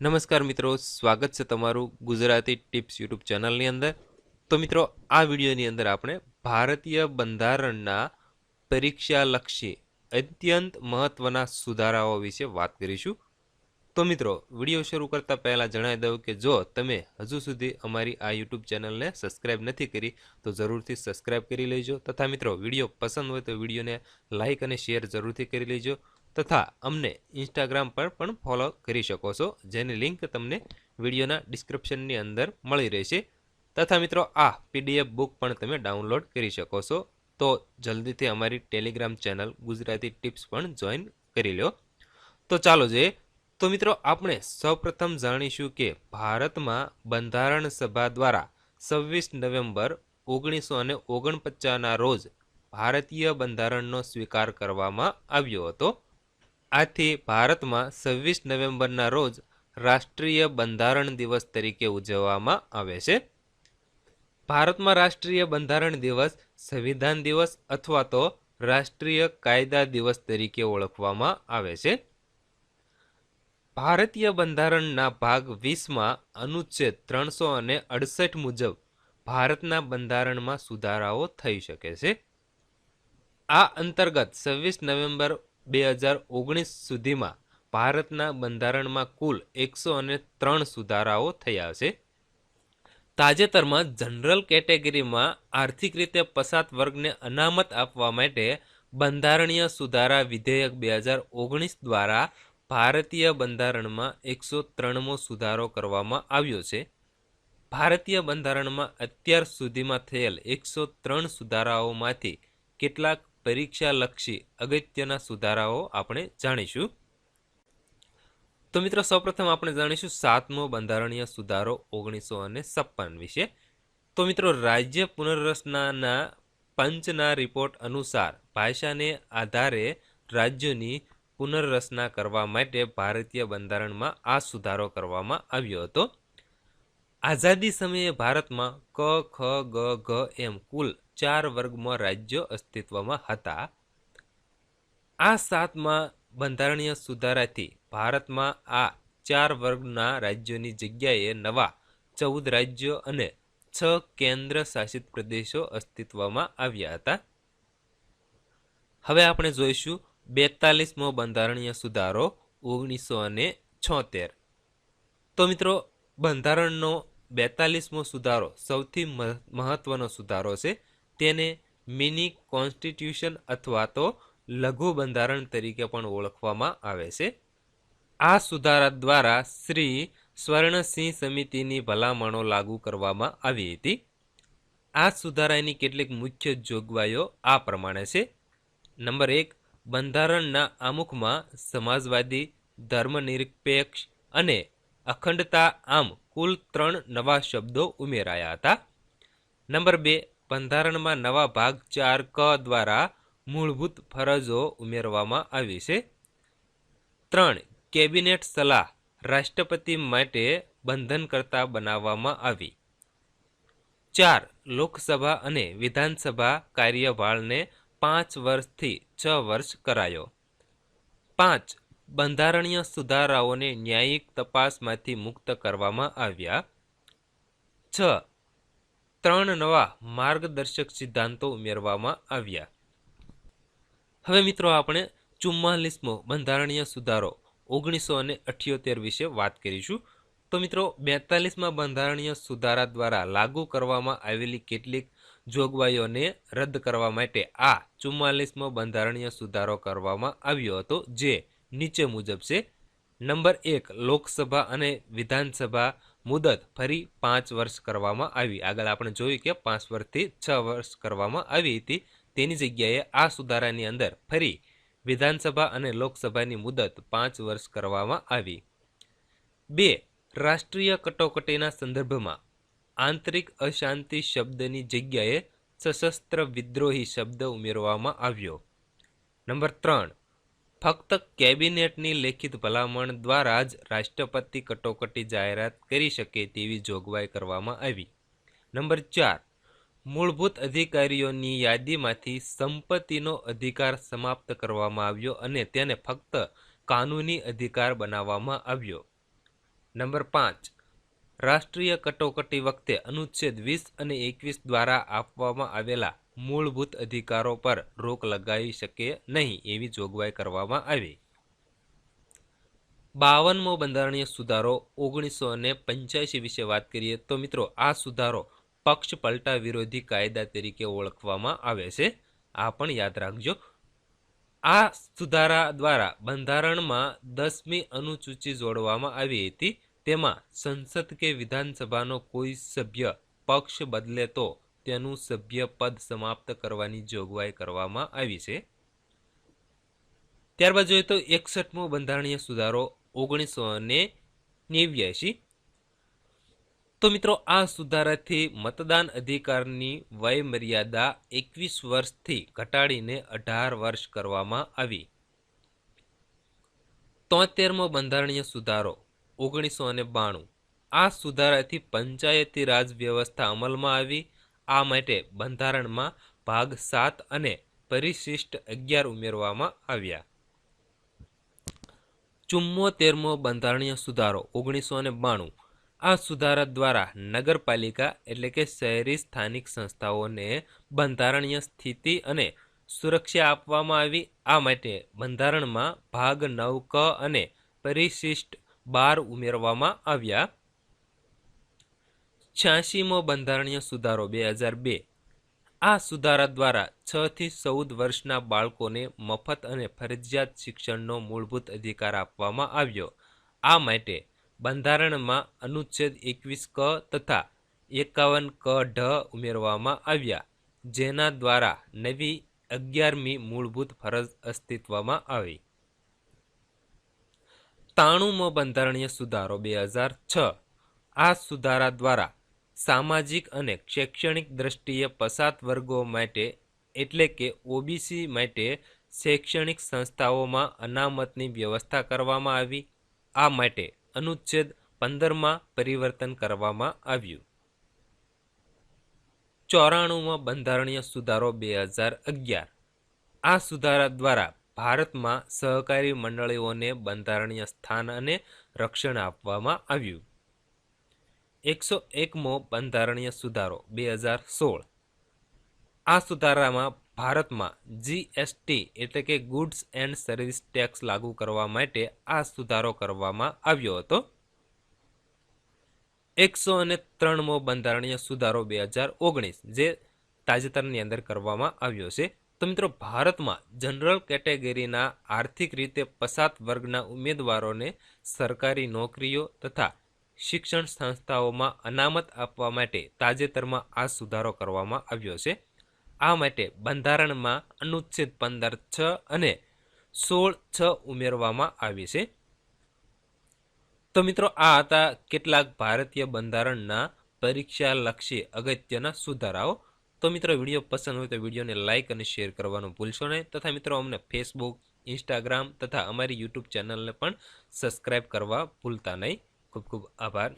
નમસ્કાર મિત્રો, સ્વાગત છે તમારું ગુજરાતી ટિપ્સ યુટ્યુબ ચેનલની અંદર. તો મિત્રો, આ વિડીયોની અંદર આપણે ભારતીય બંધારણના પરીક્ષાલક્ષી અત્યંત મહત્વના સુધારાઓ વિશે વાત કરીશું. તો મિત્રો, વીડિયો શરૂ કરતાં પહેલાં જણાવી દઉં કે જો તમે હજુ સુધી અમારી આ યુટ્યુબ ચેનલને સબસ્ક્રાઈબ નથી કરી, તો જરૂરથી સબસ્ક્રાઈબ કરી લેજો. તથા મિત્રો, વીડિયો પસંદ હોય તો વિડીયોને લાઇક અને શેર જરૂરથી કરી લેજો. તથા અમને ઇન્સ્ટાગ્રામ પર પણ ફોલો કરી શકો છો, જેની લિંક તમને વિડીયોના ડિસ્ક્રિપ્શનની અંદર મળી રહેશે. તથા મિત્રો, આ પીડીએફ બુક પણ તમે ડાઉનલોડ કરી શકો છો. તો જલ્દીથી અમારી ટેલિગ્રામ ચેનલ ગુજરાતી ટિપ્સ પણ જોઈન કરી લો. તો ચાલો જોઈએ. તો મિત્રો, આપણે સૌપ્રથમ જાણીશું કે ભારતમાં બંધારણ સભા દ્વારા છવ્વીસ નવેમ્બર ઓગણીસો અને ઓગણપચાસના રોજ ભારતીય બંધારણનો સ્વીકાર કરવામાં આવ્યો હતો. આથી ભારતમાં છવ્વીસ નવેમ્બરના રોજ રાષ્ટ્રીય બંધારણ દિવસ તરીકે ઉજવવામાં આવે છે. ભારતમાં રાષ્ટ્રીય બંધારણ દિવસ સંવિધાન દિવસ અથવા તો રાષ્ટ્રીય કાયદા દિવસ તરીકે ઓળખવામાં આવે છે. ભારતીય બંધારણના ભાગ વીસમાં અનુચ્છેદ ત્રણસો અને અડસઠ મુજબ ભારતના બંધારણમાં સુધારાઓ થઈ શકે છે. આ અંતર્ગત છવ્વીસ નવેમ્બર બે હજાર ઓગણીસ સુધીમાં ભારતના બંધારણમાં કુલ એકસો અને ત્રણ સુધારાઓ થયા છે. તાજેતરમાં જનરલ કેટેગરીમાં આર્થિક રીતે પસાત વર્ગને અનામત આપવા માટે બંધારણીય સુધારા વિધેયક બે હજાર ઓગણીસ દ્વારા ભારતીય બંધારણમાં એકસો ત્રણમો સુધારો કરવામાં આવ્યો છે. ભારતીય બંધારણમાં અત્યાર સુધીમાં થયેલ એકસો ત્રણ સુધારાઓમાંથી કેટલાક પરીક્ષાલક્ષી અગત્યના સુધારાઓ આપણે જાણીશું. તો મિત્રો, સૌપ્રથમ આપણે જાણીશું સાતમો બંધારણીય સુધારો ઓગણીસો વિશે. તો મિત્રો, રાજ્ય પુનર્રચનાના પંચના રિપોર્ટ અનુસાર ભાષાને આધારે રાજ્યોની પુનર્રચના કરવા માટે ભારતીય બંધારણમાં આ સુધારો કરવામાં આવ્યો હતો. આઝાદી સમયે ભારતમાં ક, ખ, ગ, ઘ એમ કુલ ચાર વર્ગમાં રાજ્યો અસ્તિત્વમાં હતા. આ સાતમાં બંધારણીય સુધારાથી ભારતમાં આ ચાર વર્ગના રાજ્યોની જગ્યાએ નવા ચૌદ રાજ્યો અને છ કેન્દ્ર શાસિત પ્રદેશો અસ્તિત્વમાં આવ્યા હતા. હવે આપણે જોઈશું બેતાલીસમો બંધારણીય સુધારો ઓગણીસો અને છોતેર. તો મિત્રો, બંધારણનો બેતાલીસમો સુધારો સૌથી મહત્વનો સુધારો છે. તેને મિની કોન્સ્ટિટ્યુશન અથવા તો લઘુ બંધારણ તરીકે પણ ઓળખવામાં આવે છે. આ સુધારા દ્વારા શ્રી સ્વર્ણસિંહ સમિતિની ભલામણો લાગુ કરવામાં આવી હતી. આ સુધારાની કેટલીક મુખ્ય જોગવાઈઓ આ પ્રમાણે છે. નંબર એક, બંધારણના આમુખમાં સમાજવાદી, ધર્મનિરપેક્ષ અને અખંડતા આમ કુલ ત્રણ નવા શબ્દો ઉમેરાયા હતા. નંબર બે બંધારણમાં નવા ભાગ ચાર ક દ્વારા મૂળભૂત ફરજો ઉમેરવામાં આવી છે. ત્રણ, કેબિનેટ સલાહ રાષ્ટ્રપતિ માટે બંધનકર્તા બનાવવામાં આવી. ચાર, લોકસભા અને વિધાનસભા કાર્યભાળને પાંચ વર્ષથી છ વર્ષ કરાયો. પાંચ, બંધારણીય સુધારાઓને ન્યાયિક તપાસમાંથી મુક્ત કરવામાં આવ્યા. છ ત્રણ નવા માર્ગદર્શક સિદ્ધાંતો ઉમેરવામાં આવ્યા. હવે મિત્રો આપણે ચુમ્માલીસમો બંધારણીય સુધારો ઓગણીસો અને અઠ્યોતેર વિશે વાત કરીશું. તો મિત્રો, બેતાલીસમાં બંધારણીય સુધારા દ્વારા લાગુ કરવામાં આવેલી કેટલીક જોગવાઈઓને રદ કરવા માટે આ ચુમ્માલીસમો બંધારણીય સુધારો કરવામાં આવ્યો હતો, જે નીચે મુજબ છે. નંબર એક, લોકસભા અને વિધાનસભા મુદત ફરી પાંચ વર્ષ કરવામાં આવી. આગળ આપણે જોયું કે પાંચ વર્ષથી છ વર્ષ કરવામાં આવી હતી. તેની જગ્યાએ આ સુધારાની અંદર ફરી વિધાનસભા અને લોકસભાની મુદત પાંચ વર્ષ કરવામાં આવી. બે, રાષ્ટ્રીય કટોકટીના સંદર્ભમાં આંતરિક અશાંતિ શબ્દની જગ્યાએ સશસ્ત્ર વિદ્રોહી શબ્દ ઉમેરવામાં આવ્યો. નંબર ત્રણ ફક્ત કેબિનેટની લેખિત ભલામણ દ્વારા જ રાષ્ટ્રપતિ કટોકટી જાહેરાત કરી શકે તેવી જોગવાઈ કરવામાં આવી. નંબર ચાર. મૂળભૂત અધિકારીઓની યાદીમાંથી સંપત્તિનો અધિકાર સમાપ્ત કરવામાં આવ્યો અને તેને ફક્ત કાનૂની અધિકાર બનાવવામાં આવ્યો. નંબર પાંચ. રાષ્ટ્રીય કટોકટી વખતે અનુચ્છેદ વીસ અને એકવીસ દ્વારા આપવામાં આવેલા મૂળભૂત અધિકારો પર રોક લગાવી શકે નહીં એવી જોગવાઈ કરવામાં આવી. બાવનમો બંધારણીય સુધારો ઓગણીસો ને પંચ્યાસી વિશે વાત કરીએ તો મિત્રો આ સુધારો પક્ષ પલટા વિરોધી કાયદા તરીકે ઓળખવામાં આવે છે. આ પણ યાદ રાખજો. આ સુધારા દ્વારા બંધારણમાં દસમી અનુસૂચિ જોડવામાં આવી હતી. તેમાં સંસદ કે વિધાનસભાનો કોઈ સભ્ય પક્ષ બદલે તો તેનું સભ્ય પદ સમાપ્ત કરવાની જોગવાઈ કરવામાં આવી છે. ત્યારબાદ જોઈએ તો એકસઠમો બંધારણીય સુધારો ઓગણીસો ને નેવ્યાસી તો મિત્રો, આ સુધારાથી મતદાન અધિકારની વય મર્યાદા એકવીસ વર્ષથી ઘટાડીને અઢાર વર્ષ કરવામાં આવી. તોતેરમો બંધારણીય સુધારો ઓગણીસો અને બાણું. આ સુધારાથી પંચાયતી રાજ વ્યવસ્થા અમલમાં આવી. આ માટે બંધારણમાં ભાગ સાત અને પરિશિષ્ટ અગિયાર ઉમેરવામાં આવ્યા. ચુમ્મોતેરમો બંધારણીય સુધારો ઓગણીસો ને બાણું. આ સુધારા દ્વારા નગરપાલિકા એટલે કે શહેરી સ્થાનિક સંસ્થાઓને બંધારણીય સ્થિતિ અને સુરક્ષા આપવામાં આવી. આ માટે બંધારણમાં ભાગ નવ ક અને પરિશિષ્ટ બાર ઉમેરવામાં આવ્યા. છ્યાસીમો બંધારણીય સુધારો બે હજાર બે. આ સુધારા દ્વારા છ થી ચૌદ વર્ષના બાળકોને મફત અને ફરજિયાત શિક્ષણનો મૂળભૂત અધિકાર આપવામાં આવ્યો. આ માટે બંધારણમાં અનુચ્છેદ એકવીસ ક તથા એકાવન ક ઢ ઉમેરવામાં આવ્યા, જેના દ્વારા નવી અગિયારમી મૂળભૂત ફરજ અસ્તિત્વમાં આવી. તાણુંમો બંધારણીય સુધારો બે હજાર છ. આ સુધારા દ્વારા સામાજિક અને શૈક્ષણિક દ્રષ્ટિએ પસાત વર્ગો માટે, એટલે કે ઓબીસી માટે, શૈક્ષણિક સંસ્થાઓમાં અનામતની વ્યવસ્થા કરવામાં આવી. આ માટે અનુચ્છેદ પંદરમાં પરિવર્તન કરવામાં આવ્યું. ચોરાણુંમાં બંધારણીય સુધારો બે હજાર અગિયાર. આ સુધારા દ્વારા ભારતમાં સહકારી મંડળીઓને બંધારણીય સ્થાન અને રક્ષણ આપવામાં આવ્યું. એકસો એકમો બંધારણીય સુધારો બે હજાર સોળ. આ સુધારામાં ભારતમાં જીએસટી એટલે કે ગુડ્સ એન્ડ સર્વિસ ટેક્સ લાગુ કરવા માટે આ સુધારો કરવામાં આવ્યો હતો. એકસો અને ત્રણમો બંધારણીય સુધારો બે હજાર ઓગણીસ, જે તાજેતરની અંદર કરવામાં આવ્યો છે. તો મિત્રો, ભારતમાં જનરલ કેટેગરીના આર્થિક રીતે પસાત વર્ગના ઉમેદવારોને સરકારી નોકરીઓ તથા શિક્ષણ સંસ્થાઓમાં અનામત આપવા માટે તાજેતરમાં આ સુધારો કરવામાં આવ્યો છે. આ માટે બંધારણમાં અનુચ્છેદ પંદર, છ અને સોળ, છ ઉમેરવામાં આવી છે. તો મિત્રો, આ હતા કેટલાક ભારતીય બંધારણના પરીક્ષા લક્ષી અગત્યના સુધારાઓ. તો મિત્રો, વીડિયો પસંદ હોય તો વિડીયોને લાઇક અને શેર કરવાનું ભૂલશો નહીં. તથા મિત્રો, અમને ફેસબુક ઇન્સ્ટાગ્રામ તથા અમારી યુટ્યુબ ચેનલને પણ સબસ્ક્રાઈબ કરવા ભૂલતા નહીં. ખૂબ ખૂબ આભાર.